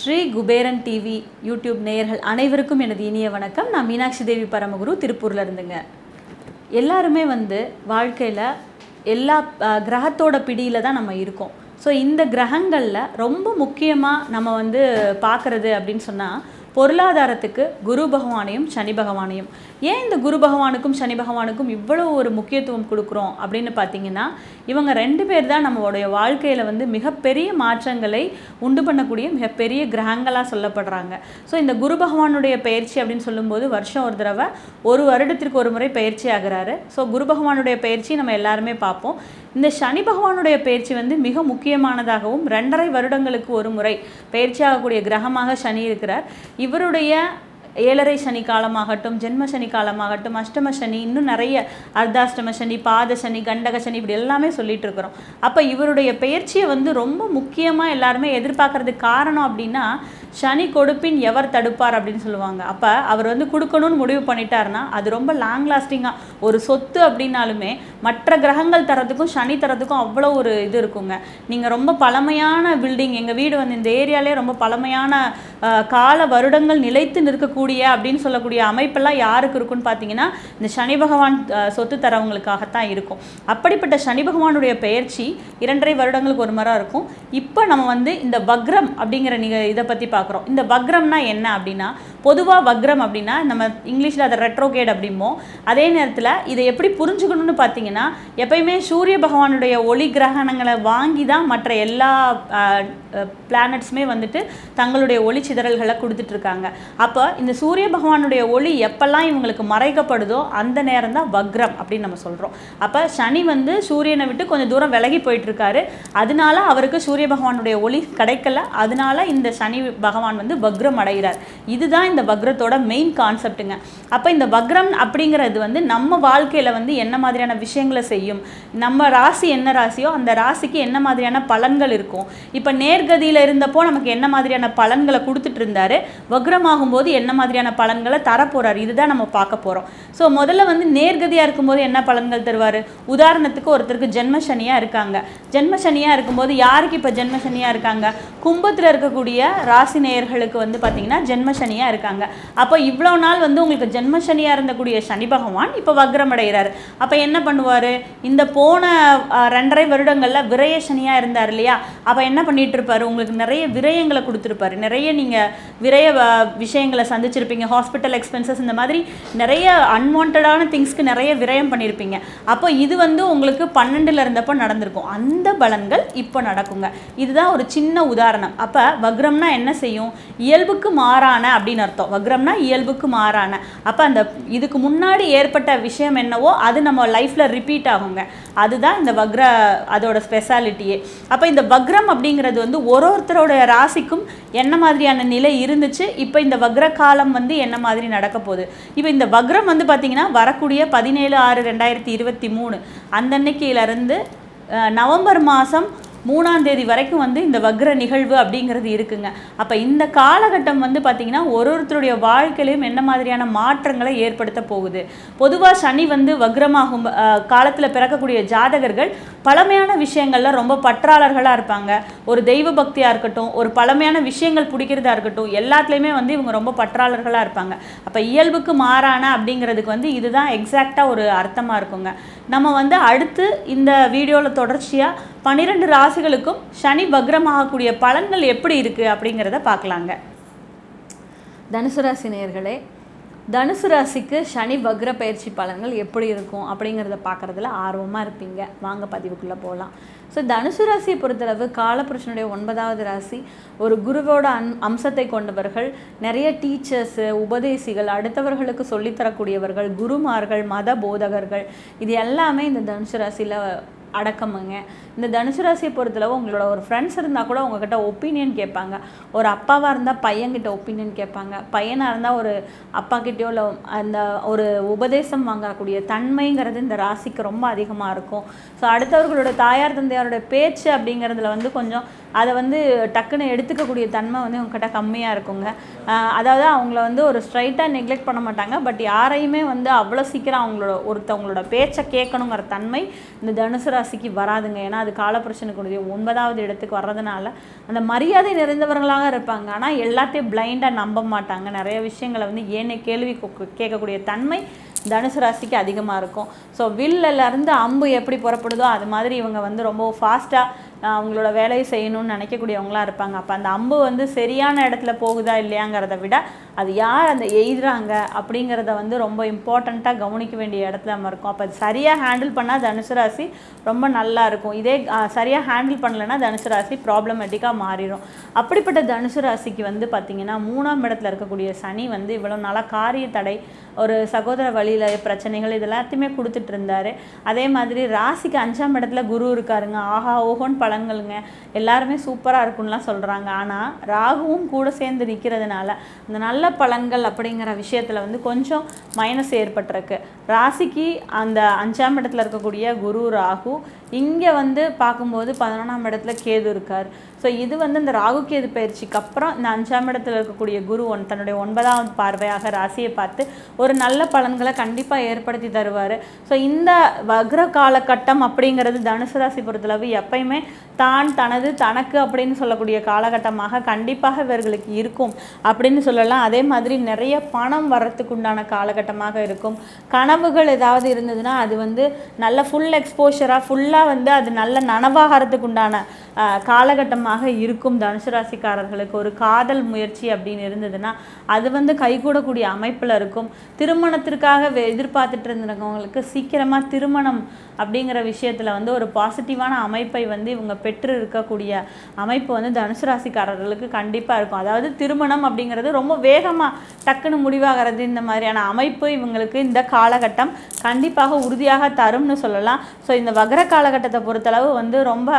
Sri Kuberan TV YouTube நேயர்கள் அனைவருக்கும் எனது இனிய வணக்கம். நான் மீனாட்சி தேவி பரமகுரு திருப்பூரில் இருந்துங்க. எல்லாருமே வந்து வாழ்க்கையில் எல்லா கிரகத்தோட பிடியில் தான் நம்ம இருக்கோம். ஸோ இந்த கிரகங்களில் ரொம்ப முக்கியமாக நம்ம வந்து பார்க்குறது அப்படின்னு சொன்னால் பொருளாதாரத்துக்கு குரு பகவானையும் சனி பகவானையும். ஏன் இந்த குரு பகவானுக்கும் சனி பகவானுக்கும் இவ்வளோ ஒரு முக்கியத்துவம் கொடுக்குறோம் அப்படின்னு பார்த்தீங்கன்னா இவங்க ரெண்டு பேர் தான் நம்மளுடைய வாழ்க்கையில் வந்து மிகப்பெரிய மாற்றங்களை உண்டு பண்ணக்கூடிய மிகப்பெரிய கிரகங்களாக சொல்லப்படுறாங்க. ஸோ இந்த குரு பகவானுடைய பயிற்சி அப்படின்னு சொல்லும்போது வருஷம் ஒரு தடவை ஒரு வருடத்திற்கு ஒரு முறை பயிற்சி ஆகிறாரு. ஸோ குரு பகவானுடைய பயிற்சி நம்ம எல்லாருமே பார்ப்போம். இந்த சனி பகவானுடைய பயிற்சி வந்து மிக முக்கியமானதாகவும் ரெண்டரை வருடங்களுக்கு ஒரு முறை பயிற்சி ஆகக்கூடிய கிரகமாக சனி இருக்கிறார். இவருடைய ஏழரை சனி காலமாகட்டும் ஜென்ம சனி காலமாகட்டும் அஷ்டம சனி இன்னும் நிறைய அர்த்தாஷ்டம சனி பாத சனி கண்டக சனி இப்படி எல்லாமே சொல்லிட்டு இருக்கிறோம். அப்போ இவருடைய பெயர்ச்சியை வந்து ரொம்ப முக்கியமாக எல்லாருமே எதிர்பார்க்கறதுக்கு காரணம் அப்படின்னா சனி கொடுப்பின் எவர் தடுப்பார் அப்படின்னு சொல்லுவாங்க. அப்போ அவர் வந்து கொடுக்கணும்னு முடிவு பண்ணிட்டாருன்னா அது ரொம்ப லாங் லாஸ்டிங்காக ஒரு சொத்து அப்படின்னாலுமே மற்ற கிரகங்கள் தரத்துக்கும் சனி தரத்துக்கும் அவ்வளோ ஒரு இது இருக்குங்க. நீங்கள் ரொம்ப பழமையான பில்டிங் எங்கள் வீடு வந்து இந்த ஏரியாலே ரொம்ப பழமையான கால வருடங்கள் நிலைத்து நிற்கக்கூடிய அப்படின்னு சொல்லக்கூடிய அமைப்பெல்லாம் யாருக்கு இருக்குன்னு பார்த்தீங்கன்னா இந்த சனி பகவான் சொத்து தரவங்களுக்காகத்தான் இருக்கும். அப்படிப்பட்ட சனி பகவானுடைய பெயர்ச்சி இரண்டரை வருடங்களுக்கு ஒரு முறை இருக்கும். இப்போ நம்ம வந்து இந்த வக்ரம் அப்படிங்கிற நிக இதை பற்றி பார்க்குறோம். இந்த வக்ரம்னா என்ன அப்படின்னா பொதுவாக வக்ரம் அப்படின்னா நம்ம இங்கிலீஷில் அதை ரெட்ரோகேட் அப்படிம்போம். அதே நேரத்தில் இதை எப்படி புரிஞ்சுக்கணும்னு பார்த்தீங்கன்னா எப்பயுமே சூரிய பகவானுடைய ஒளி கிரகணங்களை வாங்கி தான் மற்ற எல்லா பிளானட்ஸுமே வந்துட்டு தங்களுடைய ஒளி சிதறல்களை கொடுத்துட்ருக்காங்க அப்போ இந்த சூரிய பகவானுடைய ஒளி எப்பெல்லாம் இவங்களுக்கு மறைக்கப்படுதோ அந்த நேரம் தான் வக்ரம் அப்படின்னு நம்ம சொல்கிறோம் அப்போ சனி வந்து சூரியனை விட்டு கொஞ்சம் தூரம் விலகி போயிட்டுருக்காரு அதனால அவருக்கு சூரிய பகவானுடைய ஒளி கிடைக்கல. அதனால இந்த சனி பகவான் வந்து வக்ரம் அடைகிறார். இதுதான் இந்த வக்ரத்தோட மெயின் கான்செப்ட்டுங்க அப்போ இந்த வக்ரம் அப்படிங்கிறது வந்து நம்ம வாழ்க்கையில் வந்து என்ன மாதிரியான விஷயங்களை செய்யும்? நம்ம ராசி என்ன ராசியோ அந்த ராசிக்கு என்ன மாதிரியான பலன்கள் இருக்கும்? இப்போ நேர்கதியில் இருந்தப்போ நமக்கு என்ன மாதிரியான பலன்களை கொடுத்துட்டு இருந்தாரு? வக்ரமாகும்போது என்ன மாதிரியான பலன்களை தரப்போகிறார் இதுதான் நம்ம பார்க்க போகிறோம் ஸோ முதல்ல வந்து நேர்கதியாக இருக்கும்போது என்ன பலன்கள் தருவார்? உதாரணத்துக்கு ஒருத்தருக்கு ஜென்மசனியாக இருக்காங்க. ஜென்மசனியாக இருக்கும்போது யாருக்கு இப்போ ஜென்மசனியாக இருக்காங்க? கும்பத்தில் இருக்கக்கூடிய ராசி நேயர்களுக்கு வந்து பார்த்தீங்கன்னா ஜென்மசனியாக இருக்காங்க. இருக்காங்க. அப்போ இவ்வளோ நாள் வந்து உங்களுக்கு ஜென்ம சனியாக இருந்தக்கூடிய சனி பகவான் இப்போ வக்ரம் அடைகிறார் அப்போ என்ன பண்ணுவார்? இந்த போன ரெண்டரை வருடங்களில் விரய சனியாக இருந்தார் இல்லையா? அப்போ என்ன பண்ணிட்டு இருப்பார் உங்களுக்கு நிறைய விரயங்களை கொடுத்துருப்பாரு. நிறைய நீங்கள் விரய விஷயங்களை சந்திச்சிருப்பீங்க. ஹாஸ்பிட்டல் எக்ஸ்பென்சஸ் இந்த மாதிரி நிறைய அன்வான்டான திங்ஸ்க்கு நிறைய விரயம் பண்ணியிருப்பீங்க அப்போ இது வந்து உங்களுக்கு பன்னெண்டில் இருந்தப்போ நடந்திருக்கும். அந்த பலன்கள் இப்போ நடக்குங்க. இதுதான் ஒரு சின்ன உதாரணம். அப்போ வக்ரம்னா என்ன செய்யும்? இயல்புக்கு மாறான அப்படின்னு அர்த்தம். வக்ரம்னா இயல்புக்கு மாறான. அப்போ அந்த இதுக்கு முன்னாடி ஏற்பட்ட விஷயம் என்னவோ அது நம்ம லைஃப்பில் ரிப்பீட் ஆகுங்க. அதுதான் இந்த வக்ர அதோட ஸ்பெஷாலிட்டியே அப்போ இந்த வக்ரம் அப்படிங்கிறது வந்து ஒரு ஒருத்தரோட ராசிக்கும் என்ன மாதிரியான நிலை இருந்துச்சு? இப்போ இந்த வக்ர காலம் வந்து என்ன மாதிரி நடக்க போகுது? இப்போ இந்த வக்ரம் வந்து பார்த்திங்கன்னா வரக்கூடிய பதினேழு ஆறு ரெண்டாயிரத்தி இருபத்தி மூணு. அந்த அன்னைக்கிலேருந்து நவம்பர் மாதம் மூணாம் தேதி வரைக்கும் வந்து இந்த வக்ர நிகழ்வு அப்படிங்கிறது இருக்குங்க. அப்போ இந்த காலகட்டம் வந்து பார்த்திங்கன்னா ஒரு ஒருத்தருடைய வாழ்க்கையிலையும் என்ன மாதிரியான மாற்றங்களை ஏற்படுத்த போகுது. பொதுவாக சனி வந்து வக்ரமாகும் காலத்தில் பிறக்கக்கூடிய ஜாதகர்கள் பழமையான விஷயங்கள்ல ரொம்ப பற்றாளர்களாக இருப்பாங்க. ஒரு தெய்வ பக்தியாக இருக்கட்டும் ஒரு பழமையான விஷயங்கள் பிடிக்கிறதா இருக்கட்டும் எல்லாத்துலேயுமே வந்து இவங்க ரொம்ப பற்றாளர்களாக இருப்பாங்க. அப்போ இயல்புக்கு மாறான அப்படிங்கிறதுக்கு வந்து இதுதான் எக்ஸாக்டாக ஒரு அர்த்தமாக இருக்குங்க. நம்ம வந்து அடுத்து இந்த வீடியோவில் தொடர்ச்சியாக பன்னிரெண்டு ராசிகளுக்கும் சனி வக்ரமாகக்கூடிய பலன்கள் எப்படி இருக்குது அப்படிங்கிறத பார்க்கலாங்க. தனுசு ராசி நேயர்களே தனுசு ராசிக்கு சனி வக்ர பயிற்சி பலன்கள் எப்படி இருக்கும் அப்படிங்கிறத பார்க்குறதுல ஆர்வமாக இருப்பீங்க. வாங்க பதிவுக்குள்ளே போகலாம் ஸோ தனுசு ராசியை பொறுத்தளவு காலபுருஷனுடைய ஒன்பதாவது ராசி ஒரு குருவோட அன் அம்சத்தை கொண்டவர்கள் நிறைய டீச்சர்ஸு உபதேசிகள் அடுத்தவர்களுக்கு சொல்லித்தரக்கூடியவர்கள் குருமார்கள் மத போதகர்கள் இது எல்லாமே இந்த தனுசு ராசியில் அடக்கமுங்க. இந்த தனுசு ராசியை பொறுத்தளவு உங்களோட ஒரு ஃப்ரெண்ட்ஸ் இருந்தால் கூட உங்ககிட்ட ஒப்பீனியன் கேட்பாங்க. ஒரு அப்பாவாக இருந்தால் பையன்கிட்ட ஒப்பீனியன் கேட்பாங்க. பையனாக இருந்தால் ஒரு அப்பா இல்லை அந்த ஒரு உபதேசம் வாங்கக்கூடிய தன்மைங்கிறது இந்த ராசிக்கு ரொம்ப அதிகமாக இருக்கும். ஸோ அடுத்தவர்களோட தாயார் தந்தையாரோட பேச்சு அப்படிங்கிறதுல வந்து கொஞ்சம் அதை வந்து டக்குன்னு எடுத்துக்கக்கூடிய தன்மை வந்து உங்ககிட்ட கம்மியாக இருக்குங்க. அதாவது அவங்கள வந்து ஒரு ஸ்ட்ரைட்டாக நெக்லெக்ட் பண்ண மாட்டாங்க. பட் யாரையுமே வந்து அவ்வளோ சீக்கிரம் அவங்களோட ஒருத்தவங்களோட பேச்சை கேட்கணுங்கிற தன்மை இந்த தனுசு ராசிக்கு வராதுங்க. ஏன்னா அது காலப்பிரச்சனைக்குரிய ஒன்பதாவது இடத்துக்கு வர்றதுனால அந்த மரியாதை நிறைந்தவர்களாக இருப்பாங்க. ஆனால் எல்லாத்தையும் பிளைண்டாக நம்ப மாட்டாங்க. நிறைய விஷயங்களை வந்து ஏன்னு கேள்வி கேட்கக்கூடிய தன்மை தனுசு ராசிக்கு அதிகமாக இருக்கும். ஸோ வில்லிருந்து அம்பு எப்படி புறப்படுதோ அது மாதிரி இவங்க வந்து ரொம்ப ஃபாஸ்ட்டாக அவங்களோட வேலையை செய்யணும்னு நினைக்கக்கூடியவங்களா இருப்பாங்க. அப்போ அந்த அம்பு வந்து சரியான இடத்துல போகுதா இல்லையாங்கிறத விட அது யார் அந்த எய்துறாங்க அப்படிங்கிறத வந்து ரொம்ப இம்பார்ட்டண்ட்டாக கவனிக்க வேண்டிய இடத்துல நம்ம இருக்கும். அப்போ அது சரியாக ஹேண்டில் பண்ணால் தனுசு ராசி ரொம்ப நல்லா இருக்கும். இதே சரியாக ஹேண்டில் பண்ணலைன்னா தனுசு ராசி ப்ராப்ளமேட்டிக்காக மாறிடும் அப்படிப்பட்ட தனுசு ராசிக்கு வந்து பார்த்திங்கன்னா மூணாம் இடத்துல இருக்கக்கூடிய சனி வந்து இவ்வளோ நாளாக காரிய தடை ஒரு சகோதர வழியில் பிரச்சனைகள் இது எல்லாத்தையுமே கொடுத்துட்டு இருந்தார். அதே மாதிரி ராசிக்கு அஞ்சாம் இடத்துல குரு இருக்காருங்க. ஆஹா ஓஹோன்னு பழங்களுங்க. எல்லாருமே சூப்பராக இருக்கும்லாம் சொல்கிறாங்க ஆனால் ராகுவும் கூட சேர்ந்து நிற்கிறதுனால அந்த நல்ல பழங்கள் அப்படிங்கிற விஷயத்தில் வந்து கொஞ்சம் மைனஸ் ஏற்பட்டிருக்கு. ராசிக்கு அந்த அஞ்சாம் இடத்துல இருக்கக்கூடிய குரு ராகு இங்கே வந்து பார்க்கும்போது பதினொன்றாம் இடத்துல கேது இருக்கார். ஸோ இது வந்து இந்த ராகுகேது பயிற்சிக்கு அப்புறம் இந்த அஞ்சாம் இடத்துல இருக்கக்கூடிய குரு ஒன் தன்னுடைய ஒன்பதாவது பார்வையாக ராசியை பார்த்து ஒரு நல்ல பலன்களை கண்டிப்பாக ஏற்படுத்தி தருவார். ஸோ இந்த வக்ர காலகட்டம் அப்படிங்கிறது தனுசு ராசி பொறுத்தளவு எப்பயுமே தான் தனது தனக்கு அப்படின்னு சொல்லக்கூடிய காலகட்டமாக கண்டிப்பாக இவர்களுக்கு இருக்கும் அப்படின்னு சொல்லலாம். அதே மாதிரி நிறைய பணம் வர்றதுக்கு உண்டான காலகட்டமாக இருக்கும். கனவுகள் ஏதாவது இருந்ததுன்னா அது வந்து நல்ல ஃபுல் எக்ஸ்போஷராக ஃபுல்லாக வந்து அது நல்ல நனவாகிறதுக்கு உண்டான ஆஹ், இருக்கும் தனுசு ராசிக்காரர்களுக்கு ஒரு காதல் முயற்சி அப்படின்னு இருந்ததுன்னா அது வந்து கைகூடக்கூடிய அமைப்பில் இருக்கும். திருமணத்திற்காக எதிர்பார்த்துட்டு இருந்தவங்களுக்கு சீக்கிரமாக திருமணம் அப்படிங்கிற விஷயத்தில் வந்து ஒரு பாசிட்டிவான அமைப்பை வந்து இவங்க பெற்று இருக்கக்கூடிய அமைப்பு வந்து தனுசு ராசிக்காரர்களுக்கு கண்டிப்பாக இருக்கும். அதாவது திருமணம் அப்படிங்கிறது ரொம்ப வேகமாக டக்குன்னு முடிவாகிறது இந்த மாதிரியான அமைப்பு இவங்களுக்கு இந்த காலகட்டம் கண்டிப்பாக உறுதியாக தரும்னு சொல்லலாம். ஸோ இந்த வகர காலகட்டத்தை பொறுத்தளவு வந்து ரொம்ப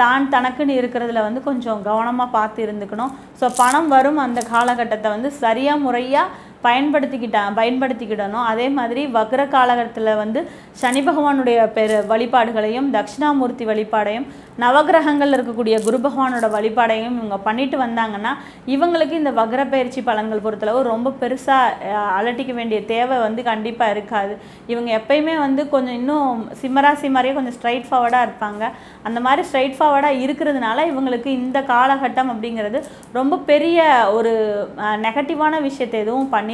தான் தனக்குன்னு இருக்கிறதுல வந்து கொஞ்சம் கவனமாக பார்த்து இருந்துக்கணும். ஸோ பணம் வரும் அந்த காலகட்டத்தை வந்து சரியாக முறையாக பயன்படுத்திக்கிட்டா பயன்படுத்திக்கிடணும். அதே மாதிரி வக்ர காலகட்டத்தில் வந்து சனி பகவானுடைய பெரு வழிபாடுகளையும் தட்சிணாமூர்த்தி வழிபாடையும் நவகிரகங்கள் இருக்கக்கூடிய குரு பகவானோட வழிபாடையும் இவங்க பண்ணிட்டு வந்தாங்கன்னா இவங்களுக்கு இந்த வக்ர பயிற்சி பலன்கள் பொறுத்தளவு ரொம்ப பெருசாக அலட்டிக்க வேண்டிய தேவை வந்து கண்டிப்பாக இருக்காது. இவங்க எப்பயுமே வந்து கொஞ்சம் இன்னும் சிம்மராசி மாதிரியே கொஞ்சம் ஸ்ட்ரைட் ஃபார்வர்டாக இருப்பாங்க. அந்த மாதிரி ஸ்ட்ரைட் ஃபார்வர்டாக இருக்கிறதுனால இவங்களுக்கு இந்த காலகட்டம் அப்படிங்கிறது ரொம்ப பெரிய ஒரு நெகட்டிவான விஷயத்தை எதுவும் பண்ணி